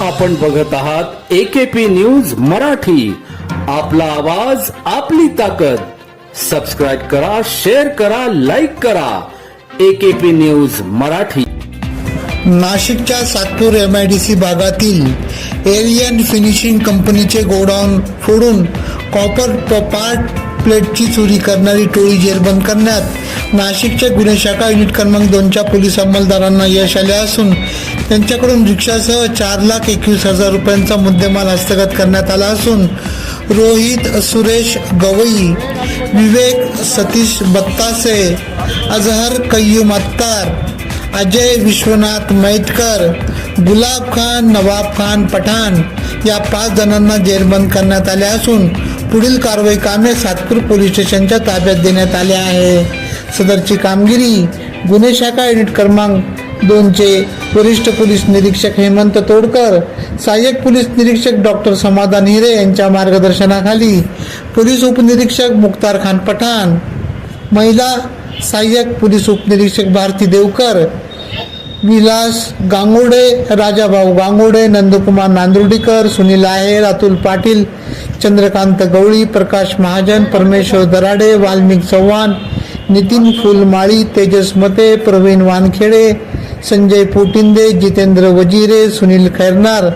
आपण बघत आहात एकेपी न्यूज मराठी. आपला आवाज आपली ताकद. सबस्क्राईब करा शेअर करा लाईक करा. AKP news Marathi. नाशिकच्या Satpur M I D C भागातील एरियन फिनिशिंग कंपनीचे गोडाऊन फोडून कॉपर पार्ट प्लेटची चोरी करणारी टोळी जेरबंद करण्यात नाशिकच्या गुन्हे शाखा युनिट क्रमांक दोनच्या पोलीस अंमलदारांना यश आले असून त्यांच्याकडून रिक्षासह चार लाख एकवीस हजार रुपयांचा मुद्देमाल हस्तगत करण्यात आला असून रोहित सुरेश गवई विवेक सतीश बत्तासे अजहर कय्यूम अत्तार अजय विश्वनाथ मैतकर गुलाब खान नवाब खान पठाण या पाच जणांना जेरबंद करण्यात आले असून पुढील कारवाई कामे सातपूर पोलीस स्टेशनच्या ताब्यात देण्यात आले आहे. सदरची कामगिरी गुन्हे शाखा युनिट क्रमांक दोनचे वरिष्ठ पोलीस निरीक्षक हेमंत तोडकर सहाय्यक पोलीस निरीक्षक डॉक्टर समाधान हिरे यांच्या मार्गदर्शनाखाली पोलीस उपनिरीक्षक मुख्तार खान पठाण महिला सहाय्यक पोलीस उपनिरीक्षक भारती देवकर विलास गांगोडे राजाभाऊ गांगोडे नंदकुमार नांदुर्डीकर सुनील आहेर अतुल पाटील चंद्रकांत गवळी प्रकाश महाजन परमेश्वर दराडे वाल्मिक चव्हाण नितीन फुलमाळी तेजस मते प्रवीण वानखेडे संजय पोटिंदे जितेंद्र वजिरे सुनील खैरनार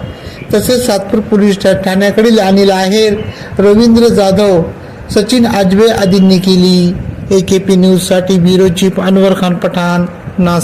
तसेच सातपूर पोलीस ठाण्याकडील अनिल आहेर रवींद्र जाधव सचिन आजबे आदींनी केली. ए के पी न्यूजसाठी ब्युरो चीफ अनवर खान पठाण नास